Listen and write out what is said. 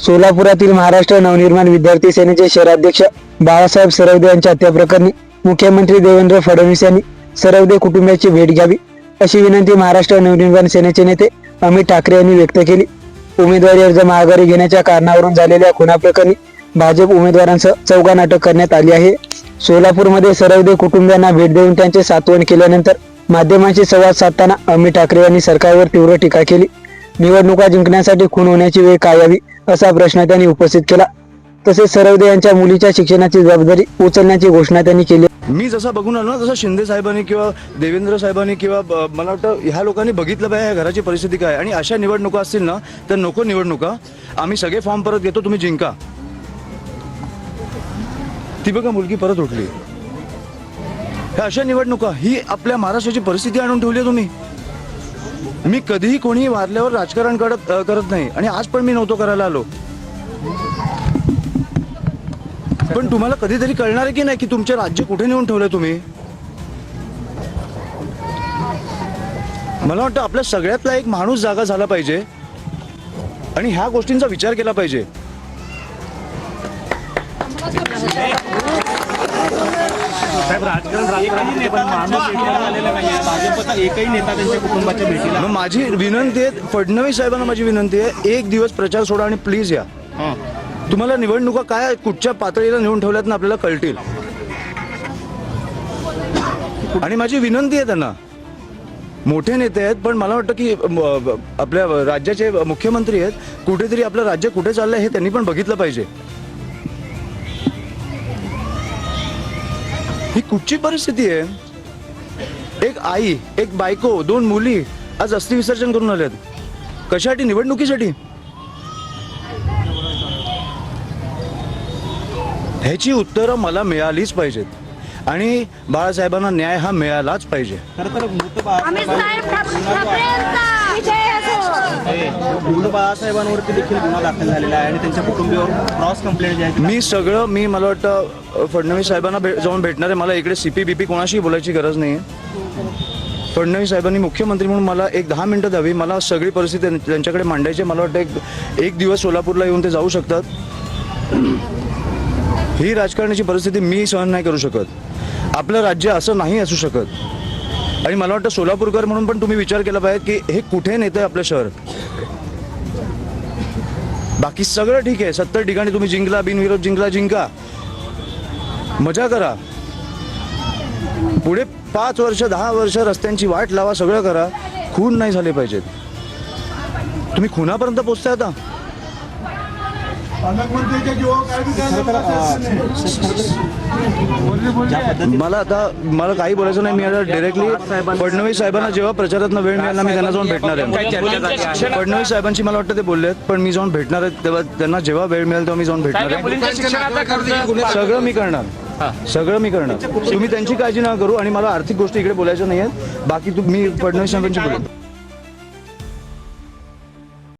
सोलापुरातील महाराष्ट्र नवनिर्माण विद्यार्थी सेनेचे शहराध्यक्ष बाळासाहेब सरवदे यांच्या हत्या प्रकरणी मुख्यमंत्री देवेंद्र फडणवीस यांनी सरवदे कुटुंबियाची भेट घ्यावी अशी विनंती महाराष्ट्र नवनिर्माण सेनेचे नेते अमित ठाकरे यांनी व्यक्त केली. उमेदवारी अर्ज माघारी घेण्याच्या कारणावरून झालेल्या खुनाप्रकरणी भाजप उमेदवारांसह चौघा नाटक करण्यात आली आहे. सोलापूरमध्ये सरवदे कुटुंबियांना भेट देऊन त्यांचे सातवण केल्यानंतर माध्यमांशी संवाद साधताना अमित ठाकरे यांनी सरकारवर तीव्र टीका केली. निवडणुका जिंकण्यासाठी खून होण्याची वेळ काय यावी असा प्रश्न त्यांनी उपस्थित केला. तसेच सरवदे यांच्या मुलीच्या शिक्षणाची जबाबदारी उचलण्याची घोषणा त्यांनी केली. मी जसा बघून आलो ना तसं शिंदे साहेबांनी किंवा देवेंद्र साहेबांनी किंवा मला वाटतं ह्या लोकांनी बघितलं पाहिजे ह्या घराची परिस्थिती काय? आणि अशा निवडणुका असतील ना तर नको निवडणुका. आम्ही सगळे फॉर्म परत घेतो तुम्ही जिंका. ती बघा मुलगी परत उठली. ह्या अशा निवडणुका ही आपल्या महाराष्ट्राची परिस्थिती आणून ठेवली तुम्ही. मी कधीही कोणीही वारल्यावर राजकारण करत करत नाही. आणि आज पण मी नव्हतो करायला आलो. पण तुम्हाला कधीतरी कळणार आहे की नाही की तुमचे राज्य कुठे नेऊन ठेवलंय तुम्ही? मला वाटतं आपल्या सगळ्यातला एक माणूस जागा झाला पाहिजे. आणि ह्या गोष्टींचा विचार केला पाहिजे. साहेब राजकारण राजकारण पण माणूस आलेला नाहीये. भाजपचा एकही नेता त्यांच्या कुटुंबाच्या भेटीला मग माझी विनंती आहे फडणवीस साहेबांना माझी विनंती आहे एक दिवस प्रचार सोडा आणि प्लीज या. हं. तुम्हाला निवडणुका काय कुठच्या पातळीला नेऊन ठेवल्यात ना आपल्याला कळतील. आणि माझी विनंती आहे त्यांना. मोठे नेते आहेत पण मला वाटतं की म, ब- आपल्या राज्याचे मुख्यमंत्री आहेत. कुठेतरी आपलं राज्य कुठे चाललंय हे त्यांनी पण बघितलं पाहिजे. ही कुठची परिस्थिती आहे? एक आई एक बायको दोन मुली आज अस्थि विसर्जन करून आल्यात. कशासाठी? निवडणुकीसाठी? ह्याची उत्तरं मला मिळालीच पाहिजेत. आणि बाळासाहेबांना न्याय हा मिळालाच पाहिजे. मृत बाळासाहेबांवरती देखील गुन्हा दाखल झालेला आहे आणि त्यांच्या कुटुंबियावर क्रॉस कंप्लेंट जी आहे मी सगळं मी मला वाटतं फडणवीस साहेबांना भे जाऊन भेटणार आहे. मला इकडे सी पी बी पी कोणाशीही बोलायची गरज नाही आहे फडणवीस साहेबांनी मुख्यमंत्री म्हणून मला एक दहा मिनटं द्यावी. मला सगळी परिस्थिती त्यां- त्यांच्याकडे मांडायची. मला वाटतं एक एक दिवस सोलापूरला येऊन ते जाऊ शकतात. ही राजकारणाची परिस्थिती मी सहन नाही करू शकत. आपलं राज्य असं नाही असू शकत. आणि मला वाटतं सोलापूरकर म्हणून पण तुम्ही विचार केला पाहिजे की हे कुठे नेतं आपलं शहर? बाकी सगळं ठीक आहे. सत्तर ठिकाणी तुम्ही जिंकला बिनविरोध जिंकला जिंका. मजा करा. पुढे पाच वर्ष दहा वर्ष रस्त्यांची वाट लावा सगळं करा. खून नाही झाले पाहिजेत. तुम्ही खुनापर्यंत पोचताय आता. मला आता मला काही बोलायचं नाही. मी आता डिरेक्टली फडणवीस साहेबांना जेव्हा प्रचारात वेळ मिळाला ना मी त्यांना जाऊन भेटणार आहे. फडणवीस साहेबांची मला वाटतं ते बोलले आहेत पण मी जाऊन भेटणार आहे. तेव्हा त्यांना जेव्हा वेळ मिळेल तेव्हा मी जाऊन भेटणार आहे. सगळं मी करणार. सगळं मी करणार. तुम्ही त्यांची काळजी नका करू आणि मला आर्थिक गोष्टी इकडे बोलायच्या नाही आहेत. बाकी तू मी फडणवीस साहेबांची बोलेन